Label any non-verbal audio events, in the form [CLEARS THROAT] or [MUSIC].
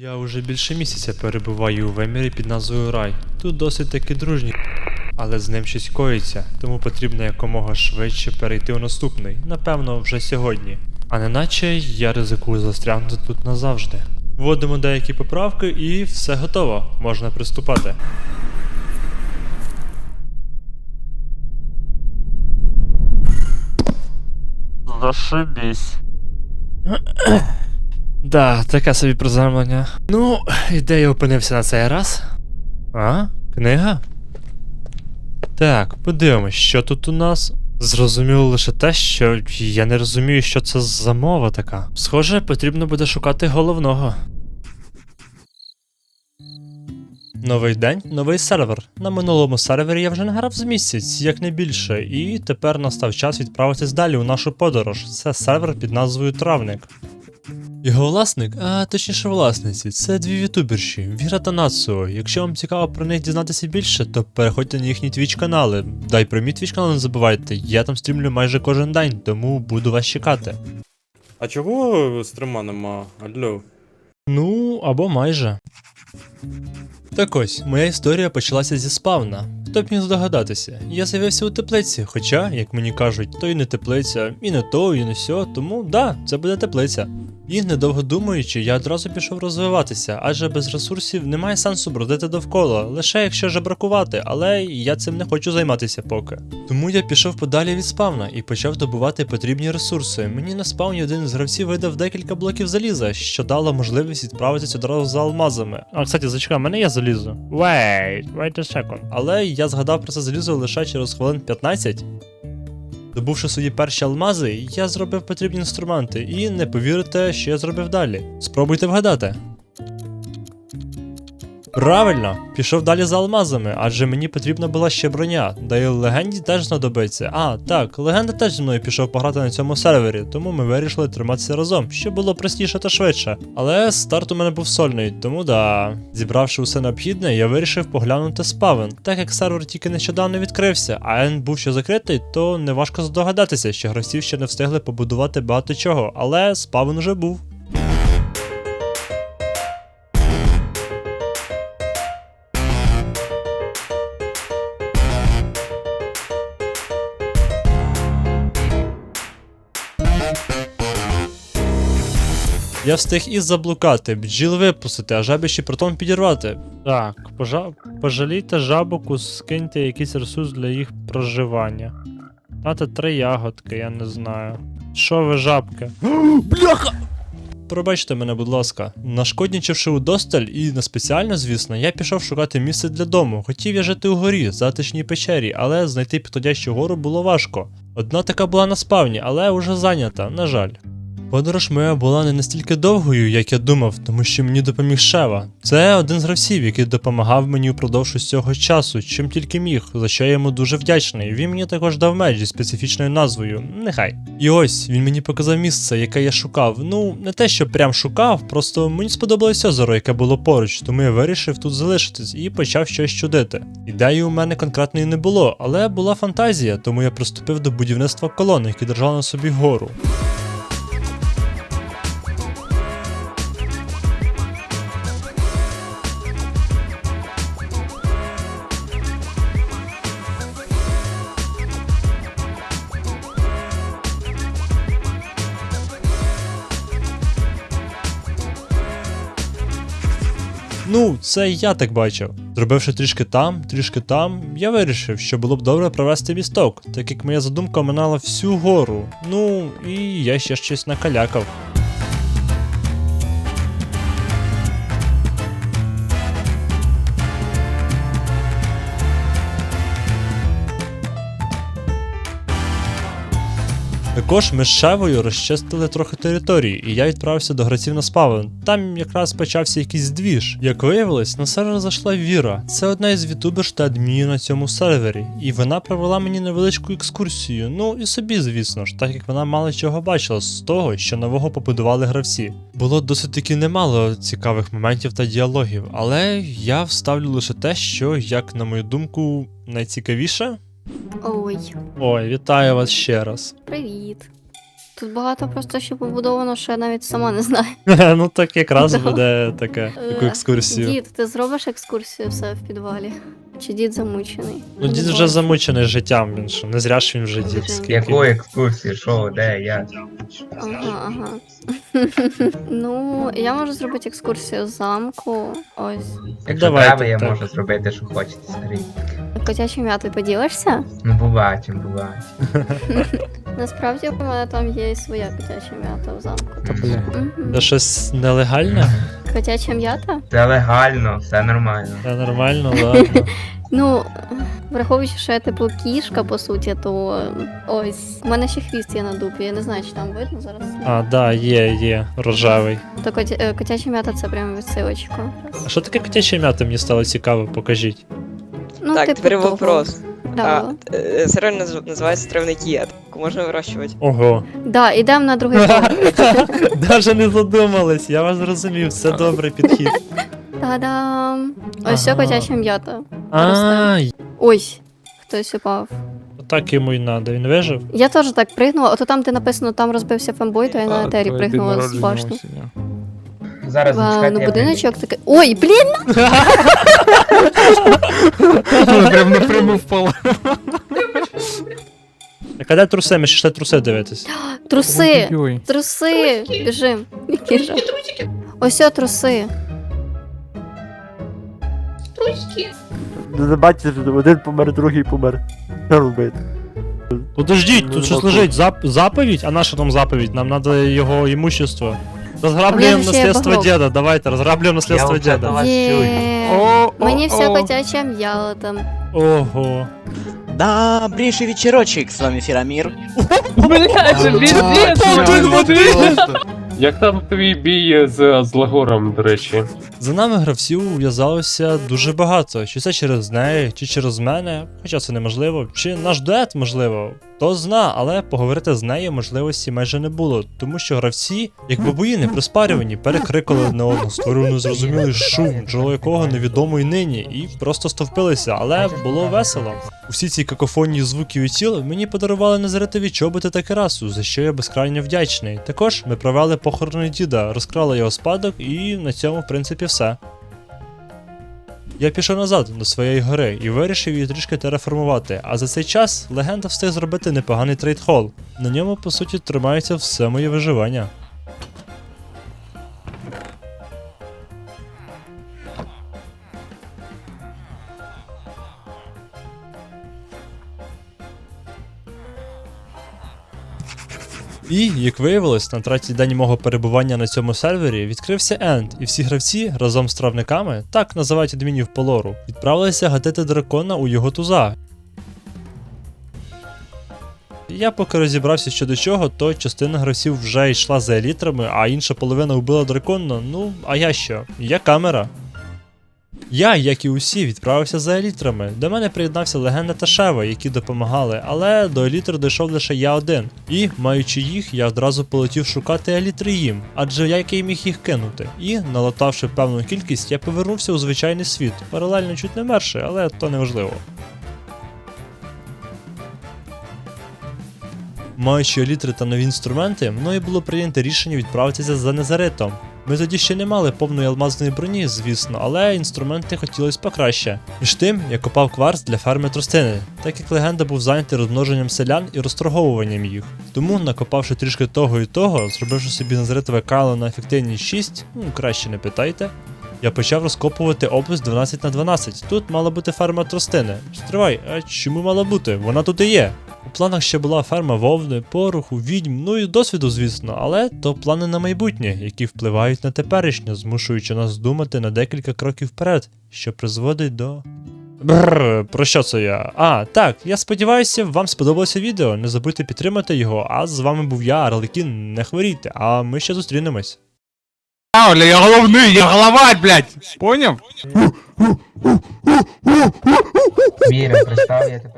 Я вже більше місяця перебуваю у вимірі під назвою Рай. Тут досить таки дружні, але з ним щось коїться, тому потрібно якомога швидше перейти у наступний, напевно, вже сьогодні. А неначе я ризикую застрягнути тут назавжди. Вводимо деякі поправки і все готово. Можна приступати. Зашибісь. [CLEARS THROAT] Да, таке собі приземлення. Ну, і де я опинився на цей раз? А? Книга? Так, подивимось, що тут у нас. Зрозуміло лише те, що я не розумію, що це за мова така. Схоже, потрібно буде шукати головного. Новий день, новий сервер. На минулому сервері я вже не грав з місяць, як не більше, і тепер настав час відправитись далі у нашу подорож. Це сервер під назвою Травник. Його власник, а точніше власниці, це дві ютуберші, Віра та Нацуо. Якщо вам цікаво про них дізнатися більше, то переходьте на їхні твіч канали. Дай про мій твіч канал не забувайте, я там стрімлю майже кожен день, тому буду вас чекати. А чого стрима нема? Алло. Ну, або майже. Так ось, моя історія почалася зі спавна. Хто б міг здогадатися? Я з'явився у теплиці, хоча, як мені кажуть, то і не теплиця, і не то, і не сьо, тому да, це буде теплиця. І недовго думаючи, я одразу пішов розвиватися, адже без ресурсів немає сенсу бродити довкола, лише якщо жебракувати, але я цим не хочу займатися поки. Тому я пішов подалі від спавна і почав добувати потрібні ресурси. Мені на спавні один з гравців видав декілька блоків заліза, що дало можливість відправитись одразу за алмазами. А кстати, зачекай, мене є залізо. Wait, wait a second. Але я згадав про це залізо лише через хвилин 15. Добувши свої перші алмази, я зробив потрібні інструменти, і не повірите, що я зробив далі. Спробуйте вгадати. Правильно, пішов далі за алмазами, адже мені потрібна була ще броня, да й легенді теж знадобиться. А, так, легенда теж зі мною пішов пограти на цьому сервері, тому ми вирішили триматися разом, щоб було простіше та швидше. Але старт у мене був сольний, тому да. Зібравши усе необхідне, я вирішив поглянути спавен. Так як сервер тільки нещодавно відкрився, а він був ще закритий, то неважко здогадатися, що гравців ще не встигли побудувати багато чого, але спавен уже був. Я встиг і заблукати, бджіл випустити, а жабіші протон підірвати. Так, пожа... пожалійте жабоку, скиньте якийсь ресурс для їх проживання. Дати три ягодки, я не знаю. Що ви жабки? [GASPS] Бляха! Пробачте мене, будь ласка. Нашкоднічивши удосталь і не спеціально, звісно, я пішов шукати місце для дому. Хотів я жити у горі, затишній печері, але знайти підходящу гору було важко. Одна така була на спавні, але уже зайнята, на жаль. Подорож моя була не настільки довгою, як я думав, тому що мені допоміг Шева. Це один з гравців, який допомагав мені упродовж усього часу, чим тільки міг, за що я йому дуже вдячний. Він мені також дав меч зі специфічною назвою. Нехай. І ось він мені показав місце, яке я шукав. Ну, не те, що прям шукав, просто мені сподобалось озеро, яке було поруч, тому я вирішив тут залишитись і почав щось чудити. Ідеї у мене конкретної не було, але була фантазія, тому я приступив до будівництва колон, які держали на собі гору. Ну, це я так бачив. Зробивши трішки там, трішки там, я вирішив, що було б добре провести місток, так як моя задумка минала всю гору. Ну, і я ще щось накалякав. Також ми з Шевою розчистили трохи території, і я відправився до гравців на спавен. Там якраз почався якийсь двіж. Як виявилось, на сервер зайшла Віра. Це одна із вітуберш та адмінів на цьому сервері, і вона провела мені невеличку екскурсію. Ну і собі, звісно ж, так як вона мало чого бачила з того, що нового побудували гравці. Було досить таки немало цікавих моментів та діалогів, але я вставлю лише те, що, як на мою думку, найцікавіше. Ой, Ой, вітаю вас ще раз. привіт. Тут багато просто ще побудовано, що я навіть сама не знаю. [LAUGHS] ну так якраз Да. буде таке, таку Е, екскурсію. Дід, ти зробиш екскурсію все в підвалі? Чи дід замучений? Ну дід вже замучений життям, він що, не зря ж він вже дід. Скільки. Яку екскурсію? Що, де, як? Ага, ага. [LAUGHS] ну, я можу зробити екскурсію з замку. Ось. Якщо Давайте, треба, я так. можу зробити, що хочете, скажіть. Котячим м'ятою поділишся? Ну, буває, чим буває. [LAUGHS] Насправді у мене там є і своя котяча м'ята в замку. Та бля. Мгм. Це щось нелегальне? [LAUGHS] Котяча м'ята? Це легально, все нормально. Це нормально, ладно. [LAUGHS] Ну, враховуючи, що я типу кішка, по суті, то ось. У мене ще хвіст є на дупі, я не знаю, чи там видно зараз. А, да, є, є, рожевий. То котя... е, котяча м'ята це прямо відсилочка. А що таке котяче м'ята, мені стало цікаво, покажіть. Ну, так, типу теперь того. вопрос. Да. А, э, сырой наз- называется травники, а так можно выращивать? Ого. да, ідемо на другий [LAUGHS] поверх. Даже не задумались, я вас зрозумів, це добрий підхід. Та-дам! Ось все Ага. котяча м'ята. А, Ой, хтось упав. так йому й надо, він вижив. Я теж так пригнула, ото там, де написано, там розбився фембой, то я на етері пригнула з башни. Зараз Вау, зачекайте, ну я будиночок такий. Ой, блін! [LAUGHS] Прям напряму впала. Так а де труси? Ми ще йшли труси дивитись. Труси! Труси! Біжим. Ось о, труси. Не бачите, що один помер, другий помер. Що робити? Подождіть, Ну, тут щось нема лежить. Зап... Заповідь? А на що там заповідь? Нам треба його імущество. А Розграблюємо в мене ще є наслідство діда, давайте, розграблюємо наслідство Я діда. вже Вас Є. О, Мені о, вся о. котяча м'ята. Ого. Добрейший вечерочек, с вами Ферамир. [LAUGHS] Блядь, це піздець! Один. Як там твій бій з, з Лагором, до речі? За нами гравців ув'язалося дуже багато. Чи це через неї, чи через мене, хоча це неможливо, чи наш дует можливо. Хто зна, але поговорити з нею можливості майже не було, тому що гравці, як бабуїни, приспарювані, перекрикали одне одного, створили незрозумілий шум, джерело якого невідомо й нині, і просто стовпилися, але було весело. Усі ці какофонії звуків і тіл мені подарували незритові чоботи та керасу, за що я безкрайньо вдячний. Також ми провели похорони діда, розкрали його спадок, і на цьому, в принципі, все. Я пішов назад до своєї гори і вирішив її трішки тереформувати, а за цей час легенда встиг зробити непоганий трейдхол. На ньому, по суті, тримається все моє виживання. І, як виявилось, на третій день мого перебування на цьому сервері відкрився енд, і всі гравці разом з травниками, так називають адмінів по лору, відправилися гатити дракона у його туза. Я поки розібрався що до чого, то частина гравців вже йшла за елітрами, а інша половина вбила дракона. Ну, а я що? Я камера. Я, як і усі, відправився за елітрами. До мене приєднався легенда та Шева, які допомагали, але до елітр дійшов лише я один. І, маючи їх, я одразу полетів шукати елітри їм, адже я міг їх кинути. І, налатавши певну кількість, я повернувся у звичайний світ, паралельно чуть не мерше, але то не. Маючи елітри та нові інструменти, мною було прийнято рішення відправитися за Незаритом. Ми тоді ще не мали повної алмазної броні, звісно, але інструменти хотілося покраще. Між тим, я копав кварц для ферми тростини, так як легенда був зайнятий розмноженням селян і розторговуванням їх. Тому, накопавши трішки того і того, зробивши собі назритове кайло на ефективність 6, ну краще не питайте. Я почав розкопувати область 12 на 12. Тут мала бути ферма тростини. Стривай, а чому мала бути? Вона тут і є. У планах ще була ферма вовни, пороху, відьм, ну і досвіду, звісно, але то плани на майбутнє, які впливають на теперішнє, змушуючи нас думати на декілька кроків вперед, що призводить до. Бррр, про що це я? А, так, я сподіваюся, вам сподобалося відео. Не забудьте підтримати його. А з вами був я, Арлекін. Не хворійте, а ми ще зустрінемось. А, бля, я головний, я голова, блядь. Поняв? Міра, представ, я тепер.